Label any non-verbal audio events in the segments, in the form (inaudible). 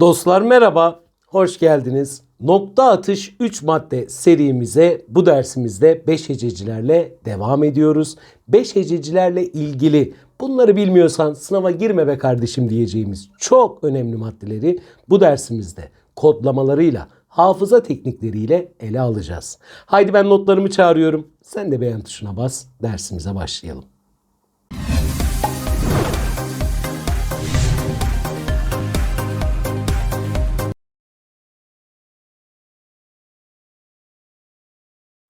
Dostlar merhaba, hoş geldiniz. Nokta atış 3 madde serimize bu dersimizde 5 hececilerle devam ediyoruz. 5 hececilerle ilgili bunları bilmiyorsan sınava girme be kardeşim diyeceğimiz çok önemli maddeleri bu dersimizde kodlamalarıyla, hafıza teknikleriyle ele alacağız. Haydi ben notlarımı çağırıyorum. Sen de beğen tuşuna bas. Dersimize başlayalım.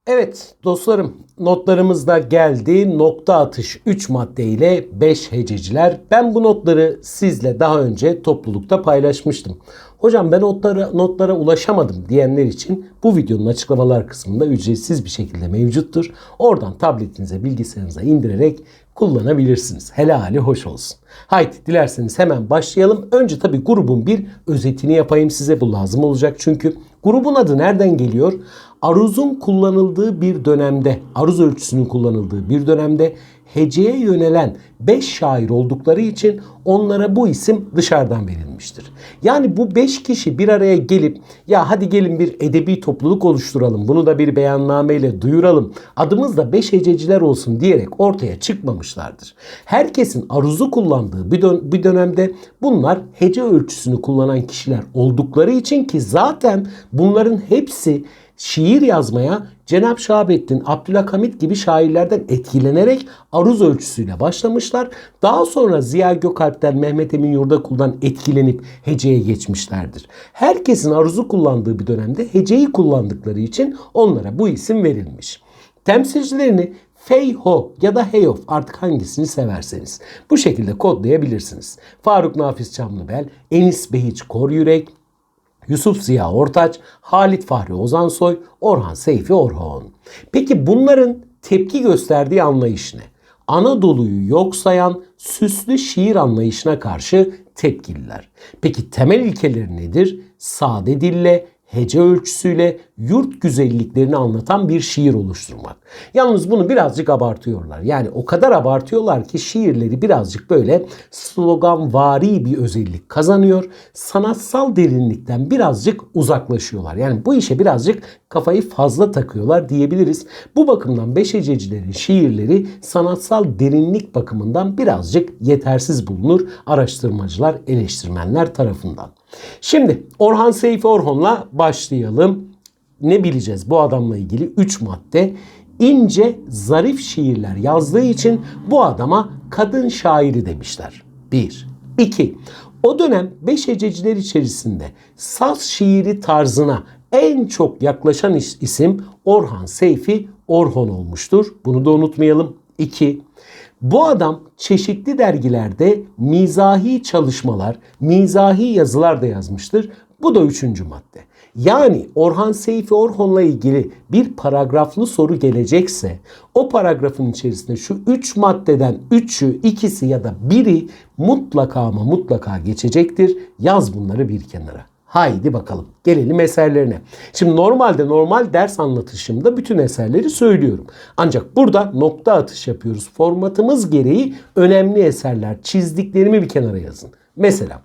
Evet dostlarım notlarımız da geldi. Nokta atış 3 madde ile 5 hececiler. Ben bu notları sizle daha önce toplulukta paylaşmıştım. Hocam ben notlara, notlara ulaşamadım diyenler için bu videonun açıklamalar kısmında ücretsiz bir şekilde mevcuttur. Oradan tabletinize bilgisayarınıza indirerek kullanabilirsiniz. Helali hoş olsun. Haydi dilerseniz hemen başlayalım. Önce tabi grubun bir özetini yapayım size. Bu lazım olacak çünkü. Grubun adı nereden geliyor? Aruzun kullanıldığı bir dönemde, aruz ölçüsünün kullanıldığı bir dönemde heceye yönelen 5 şair oldukları için onlara bu isim dışarıdan verilmiştir. Yani bu 5 kişi bir araya gelip ya hadi gelin bir edebi topluluk oluşturalım. Bunu da bir beyannameyle duyuralım. Adımız da 5 hececiler olsun diyerek ortaya çıkmamışlardır. Herkesin aruzu kullandığı bir, dön- bir dönemde bunlar hece ölçüsünü kullanan kişiler oldukları için ki zaten bunların hepsi şiir yazmaya Cenab Şahabettin, Abdülhamit gibi şairlerden etkilenerek aruz ölçüsüyle başlamışlar. Daha sonra Ziya Gökalp'ten, Mehmet Emin Yurdakul'dan etkilenip heceye geçmişlerdir. Herkesin aruzu kullandığı bir dönemde heceyi kullandıkları için onlara bu isim verilmiş. Temsilcilerini Feyho ya da Heyof artık hangisini severseniz bu şekilde kodlayabilirsiniz. Faruk Nafiz Çamlıbel, Enis Behiç Koryürek, Yusuf Ziya Ortaç, Halit Fahri Ozansoy, Orhan Seyfi Orhan. Peki bunların tepki gösterdiği anlayış ne? Anadolu'yu yok sayan süslü şiir anlayışına karşı tepkililer. Peki temel ilkeleri nedir? Sade dille, hece ölçüsüyle yurt güzelliklerini anlatan bir şiir oluşturmak. Yalnız bunu birazcık abartıyorlar. Yani o kadar abartıyorlar ki şiirleri birazcık böyle sloganvari bir özellik kazanıyor. Sanatsal derinlikten birazcık uzaklaşıyorlar. Yani bu işe birazcık kafayı fazla takıyorlar diyebiliriz. Bu bakımdan Beşececilerin şiirleri sanatsal derinlik bakımından birazcık yetersiz bulunur araştırmacılar, eleştirmenler tarafından. Şimdi Orhan Seyfi Orhon'la başlayalım. Ne bileceğiz bu adamla ilgili 3 madde. İnce, zarif şiirler yazdığı için bu adama kadın şairi demişler. 1. 2. O dönem beş hececiler içerisinde saz şiiri tarzına en çok yaklaşan is- isim Orhan Seyfi Orhon olmuştur. Bunu da unutmayalım. 2. Bu adam çeşitli dergilerde mizahi çalışmalar, mizahi yazılar da yazmıştır. Bu da üçüncü madde. Yani Orhan Seyfi Orhon'la ilgili bir paragraflı soru gelecekse o paragrafın içerisinde şu üç maddeden üçü, ikisi ya da biri mutlaka ama mutlaka geçecektir. Yaz bunları bir kenara. Haydi bakalım gelelim eserlerine. Şimdi normalde normal ders anlatışımda bütün eserleri söylüyorum. Ancak burada nokta atış yapıyoruz. Formatımız gereği önemli eserler çizdiklerimi bir kenara yazın. Mesela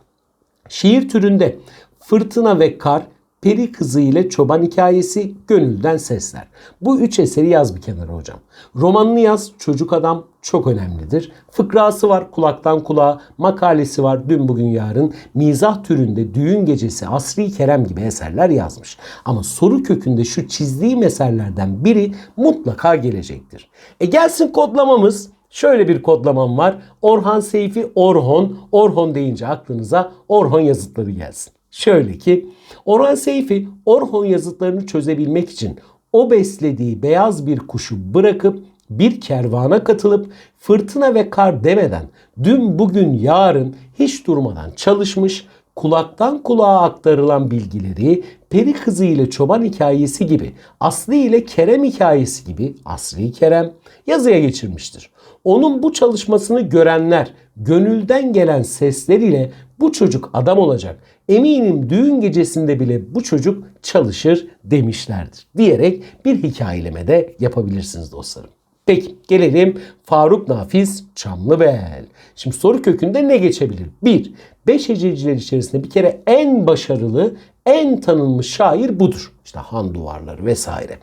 şiir türünde Fırtına ve Kar, Peri Kızı ile Çoban Hikayesi, Gönülden Sesler. Bu üç eseri yaz bir kenara hocam. Romanını yaz, Çocuk Adam çok önemlidir. Fıkrası var, kulaktan kulağa, makalesi var, dün bugün yarın. Mizah türünde Düğün Gecesi, Asri Kerem gibi eserler yazmış. Ama soru kökünde şu çizdiğim eserlerden biri mutlaka gelecektir. E gelsin kodlamamız. Şöyle bir kodlamam var. Orhan Seyfi Orhon. Orhon deyince aklınıza Orhon yazıtları gelsin. Şöyle ki Orhan Seyfi Orhon yazıtlarını çözebilmek için o beslediği beyaz bir kuşu bırakıp bir kervana katılıp fırtına ve kar demeden dün bugün yarın hiç durmadan çalışmış kulaktan kulağa aktarılan bilgileri peri kızı ile çoban hikayesi gibi Aslı ile Kerem hikayesi gibi Asri Kerem yazıya geçirmiştir. Onun bu çalışmasını görenler gönülden gelen sesler ile bu çocuk adam olacak. Eminim düğün gecesinde bile bu çocuk çalışır demişlerdir diyerek bir hikayeleme de yapabilirsiniz dostlarım. Peki gelelim Faruk Nafiz Çamlıbel. Şimdi soru kökünde ne geçebilir? 1. Beş hececiler içerisinde bir kere en başarılı, en tanınmış şair budur. İşte Han Duvarları vesaire.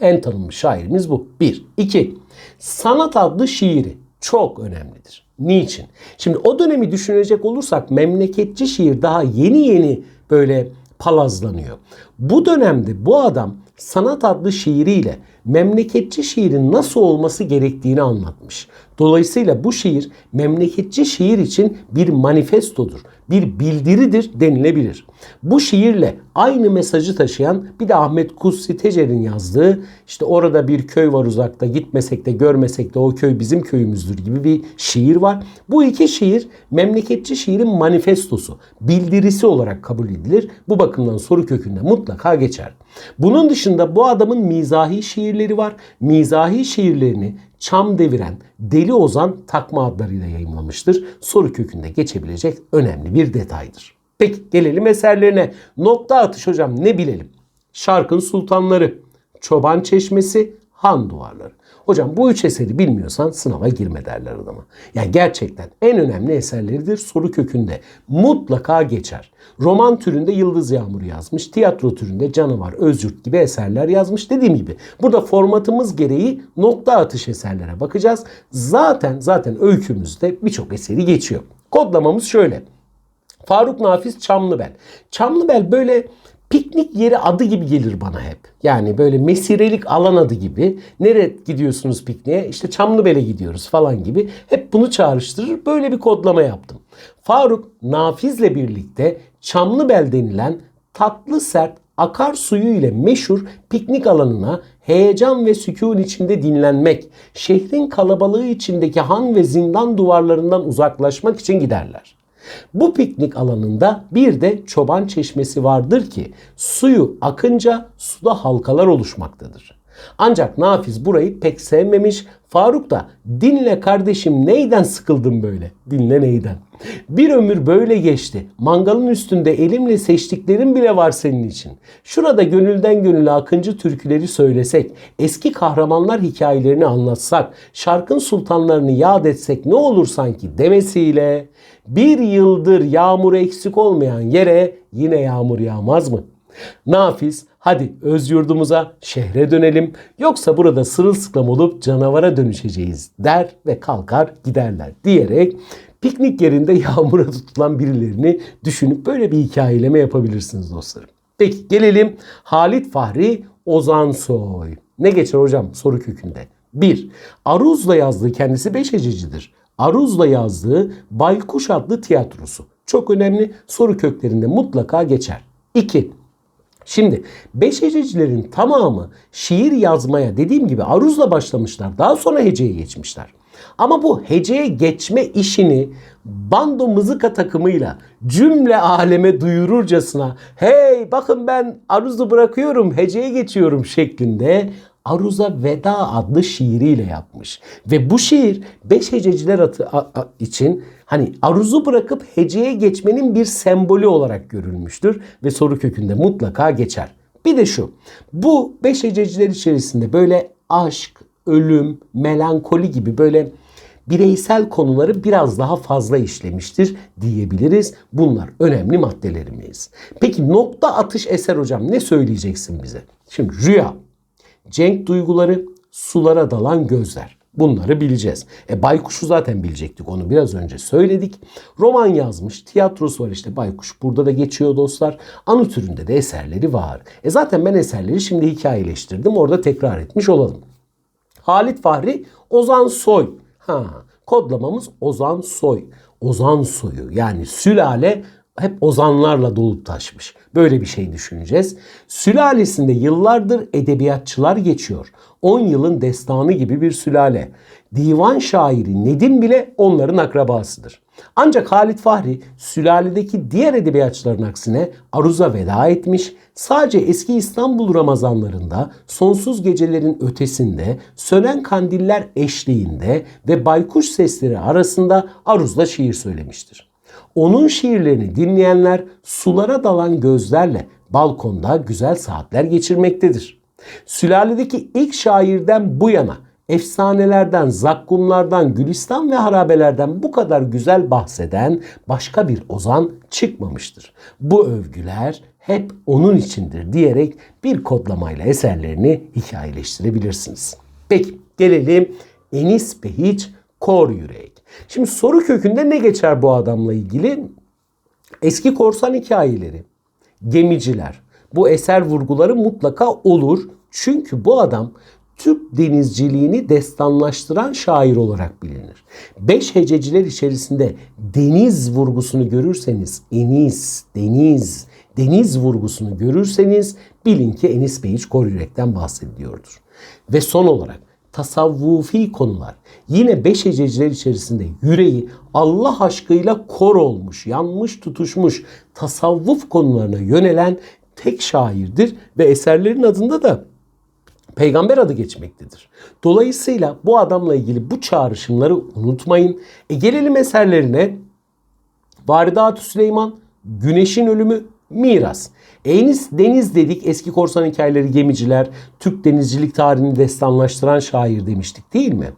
En tanınmış şairimiz bu. Bir. İki. Sanat adlı şiiri çok önemlidir. Niçin? Şimdi o dönemi düşünecek olursak memleketçi şiir daha yeni yeni böyle palazlanıyor. Bu dönemde bu adam sanat adlı şiiriyle memleketçi şiirin nasıl olması gerektiğini anlatmış. Dolayısıyla bu şiir memleketçi şiir için bir manifestodur, bir bildiridir denilebilir. Bu şiirle aynı mesajı taşıyan bir de Ahmet Kutsi Tecer'in yazdığı işte orada bir köy var uzakta gitmesek de görmesek de o köy bizim köyümüzdür gibi bir şiir var. Bu iki şiir memleketçi şiirin manifestosu, bildirisi olarak kabul edilir. Bu bakımdan soru kökünde mutlaka geçer. Bunun dışında bu adamın mizahi şiirleri var. Mizahi şiirlerini çam deviren Deli Ozan takma adlarıyla yayımlamıştır. Soru kökünde geçebilecek önemli bir detaydır. Peki gelelim eserlerine. Nokta atış hocam ne bilelim? Şarkın Sultanları, Çoban Çeşmesi, Han Duvarları. Hocam bu üç eseri bilmiyorsan sınava girme derler adama. Yani gerçekten en önemli eserleridir soru kökünde. Mutlaka geçer. Roman türünde Yıldız Yağmuru yazmış. Tiyatro türünde Canavar, Özgürt gibi eserler yazmış. Dediğim gibi burada formatımız gereği nokta atış eserlere bakacağız. Zaten zaten öykümüzde birçok eseri geçiyor. Kodlamamız şöyle. Faruk Nafiz Çamlıbel. Çamlıbel böyle piknik yeri adı gibi gelir bana hep. Yani böyle mesirelik alan adı gibi. Nereye gidiyorsunuz pikniğe? İşte Çamlıbel'e gidiyoruz falan gibi. Hep bunu çağrıştırır. Böyle bir kodlama yaptım. Faruk Nafiz'le birlikte Çamlıbel denilen tatlı sert akarsuyu ile meşhur piknik alanına heyecan ve sükun içinde dinlenmek, şehrin kalabalığı içindeki han ve zindan duvarlarından uzaklaşmak için giderler. Bu piknik alanında bir de çoban çeşmesi vardır ki suyu akınca suda halkalar oluşmaktadır. Ancak Nafiz burayı pek sevmemiş. Faruk da dinle kardeşim neyden sıkıldın böyle? Dinle neyden? Bir ömür böyle geçti. Mangalın üstünde elimle seçtiklerim bile var senin için. Şurada gönülden gönüle akıncı türküleri söylesek, eski kahramanlar hikayelerini anlatsak, şarkın sultanlarını yad etsek ne olur sanki demesiyle bir yıldır yağmur eksik olmayan yere yine yağmur yağmaz mı? Nafiz hadi öz yurdumuza şehre dönelim yoksa burada sırılsıklam olup canavara dönüşeceğiz der ve kalkar giderler diyerek piknik yerinde (laughs) yağmura tutulan birilerini düşünüp böyle bir hikayeleme yapabilirsiniz dostlarım. Peki gelelim Halit Fahri Ozan Soy. Ne geçer hocam soru kökünde? 1. Aruz'la yazdığı kendisi beş hececidir. Aruz'la yazdığı Baykuş adlı tiyatrosu. Çok önemli soru köklerinde mutlaka geçer. 2. Şimdi beş hececilerin tamamı şiir yazmaya dediğim gibi aruzla başlamışlar. Daha sonra heceye geçmişler. Ama bu heceye geçme işini bando mızıka takımıyla cümle aleme duyururcasına hey bakın ben aruzu bırakıyorum heceye geçiyorum şeklinde Aruza Veda adlı şiiriyle yapmış. Ve bu şiir beş hececiler atı, a, a, için hani aruzu bırakıp heceye geçmenin bir sembolü olarak görülmüştür ve soru kökünde mutlaka geçer. Bir de şu. Bu beş hececiler içerisinde böyle aşk, ölüm, melankoli gibi böyle bireysel konuları biraz daha fazla işlemiştir diyebiliriz. Bunlar önemli maddelerimiz. Peki nokta atış eser hocam ne söyleyeceksin bize? Şimdi rüya, cenk duyguları, sulara dalan gözler. Bunları bileceğiz. E Baykuş'u zaten bilecektik. Onu biraz önce söyledik. Roman yazmış. Tiyatrosu var işte Baykuş. Burada da geçiyor dostlar. Anı türünde de eserleri var. E zaten ben eserleri şimdi hikayeleştirdim. Orada tekrar etmiş olalım. Halit Fahri Ozan Soy. Ha, kodlamamız Ozan Soy. Ozan soyu yani sülale hep ozanlarla dolup taşmış. Böyle bir şey düşüneceğiz. Sülalesinde yıllardır edebiyatçılar geçiyor. 10 yılın destanı gibi bir sülale. Divan şairi Nedim bile onların akrabasıdır. Ancak Halit Fahri sülaledeki diğer edebiyatçıların aksine Aruz'a veda etmiş, sadece eski İstanbul Ramazanlarında sonsuz gecelerin ötesinde sönen kandiller eşliğinde ve baykuş sesleri arasında Aruz'la şiir söylemiştir. Onun şiirlerini dinleyenler sulara dalan gözlerle balkonda güzel saatler geçirmektedir. Sülaledeki ilk şairden bu yana efsanelerden, zakkumlardan, gülistan ve harabelerden bu kadar güzel bahseden başka bir ozan çıkmamıştır. Bu övgüler hep onun içindir diyerek bir kodlamayla eserlerini hikayeleştirebilirsiniz. Peki gelelim Enis Behiç Kor Yürek. Şimdi soru kökünde ne geçer bu adamla ilgili? Eski korsan hikayeleri, gemiciler, bu eser vurguları mutlaka olur. Çünkü bu adam Türk denizciliğini destanlaştıran şair olarak bilinir. Beş hececiler içerisinde deniz vurgusunu görürseniz, enis, deniz, deniz vurgusunu görürseniz bilin ki Enis Beyiç Koryürek'ten bahsediliyordur. Ve son olarak tasavvufi konular. Yine beş hececiler içerisinde yüreği Allah aşkıyla kor olmuş, yanmış, tutuşmuş tasavvuf konularına yönelen tek şairdir ve eserlerin adında da peygamber adı geçmektedir. Dolayısıyla bu adamla ilgili bu çağrışımları unutmayın. E gelelim eserlerine. Varidat-ı Süleyman, Güneşin Ölümü, Miras. Enis Deniz dedik eski korsan hikayeleri gemiciler, Türk denizcilik tarihini destanlaştıran şair demiştik değil mi?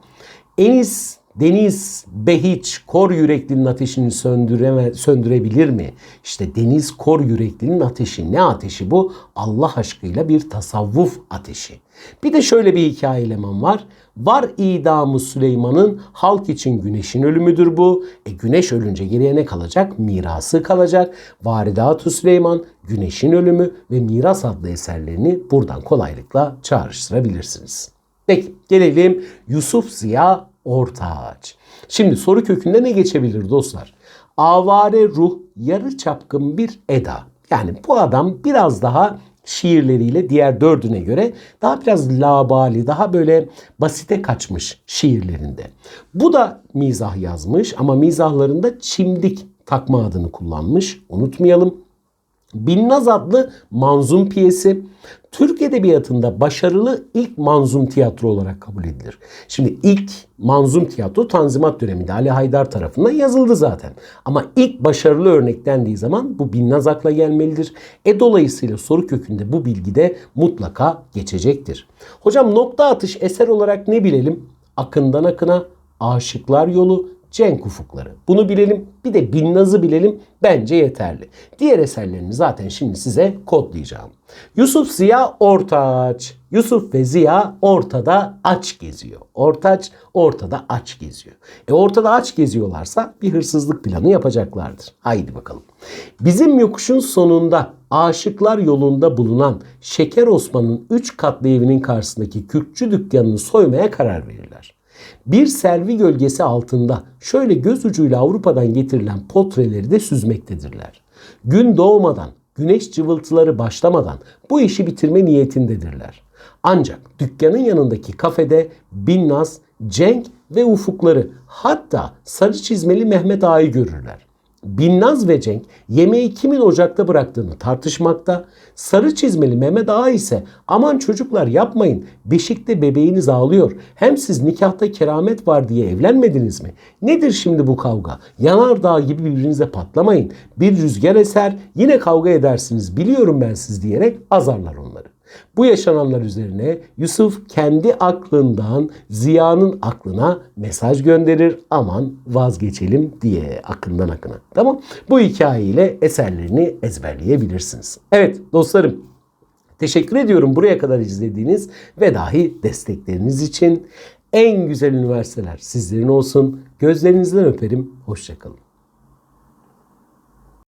Enis Deniz Behiç kor yüreklinin ateşini söndüreme, söndürebilir mi? İşte deniz kor yüreklinin ateşi. Ne ateşi bu? Allah aşkıyla bir tasavvuf ateşi. Bir de şöyle bir hikaye eleman var. Var idamı Süleyman'ın halk için güneşin ölümüdür bu. E güneş ölünce geriye ne kalacak? Mirası kalacak. Varidat-ı Süleyman, Güneşin Ölümü ve Miras adlı eserlerini buradan kolaylıkla çağrıştırabilirsiniz. Peki gelelim Yusuf Ziya Ortaç. Şimdi soru kökünde ne geçebilir dostlar? Avare ruh, yarı çapkın bir eda. Yani bu adam biraz daha şiirleriyle diğer dördüne göre daha biraz labali, daha böyle basite kaçmış şiirlerinde. Bu da mizah yazmış ama mizahlarında çimdik takma adını kullanmış. Unutmayalım. Binnaz adlı manzum piyesi Türk Edebiyatı'nda başarılı ilk manzum tiyatro olarak kabul edilir. Şimdi ilk manzum tiyatro Tanzimat döneminde Ali Haydar tarafından yazıldı zaten. Ama ilk başarılı örnek dendiği zaman bu Binnaz akla gelmelidir. E dolayısıyla soru kökünde bu bilgi de mutlaka geçecektir. Hocam nokta atış eser olarak ne bilelim? Akından akına, aşıklar yolu, Cenk ufukları. Bunu bilelim. Bir de Binnaz'ı bilelim. Bence yeterli. Diğer eserlerini zaten şimdi size kodlayacağım. Yusuf Ziya Ortaç. Yusuf ve Ziya ortada aç geziyor. Ortaç ortada aç geziyor. E ortada aç geziyorlarsa bir hırsızlık planı yapacaklardır. Haydi bakalım. Bizim yokuşun sonunda Aşıklar yolunda bulunan Şeker Osman'ın 3 katlı evinin karşısındaki kürkçü dükkanını soymaya karar verirler. Bir servi gölgesi altında şöyle göz ucuyla Avrupa'dan getirilen potreleri de süzmektedirler. Gün doğmadan, güneş cıvıltıları başlamadan bu işi bitirme niyetindedirler. Ancak dükkanın yanındaki kafede Binnaz, Cenk ve ufukları hatta sarı çizmeli Mehmet Ağa'yı görürler. Binnaz ve Cenk yemeği kimin ocakta bıraktığını tartışmakta. Sarı çizmeli Mehmet Ağa ise aman çocuklar yapmayın beşikte bebeğiniz ağlıyor. Hem siz nikahta keramet var diye evlenmediniz mi? Nedir şimdi bu kavga? Yanardağ gibi birbirinize patlamayın. Bir rüzgar eser yine kavga edersiniz biliyorum ben siz diyerek azarlar onları. Bu yaşananlar üzerine Yusuf kendi aklından Ziya'nın aklına mesaj gönderir. Aman vazgeçelim diye akından akına. Tamam. Bu hikayeyle eserlerini ezberleyebilirsiniz. Evet dostlarım Teşekkür ediyorum buraya kadar izlediğiniz ve dahi destekleriniz için. En güzel üniversiteler sizlerin olsun. Gözlerinizden öperim. Hoşçakalın.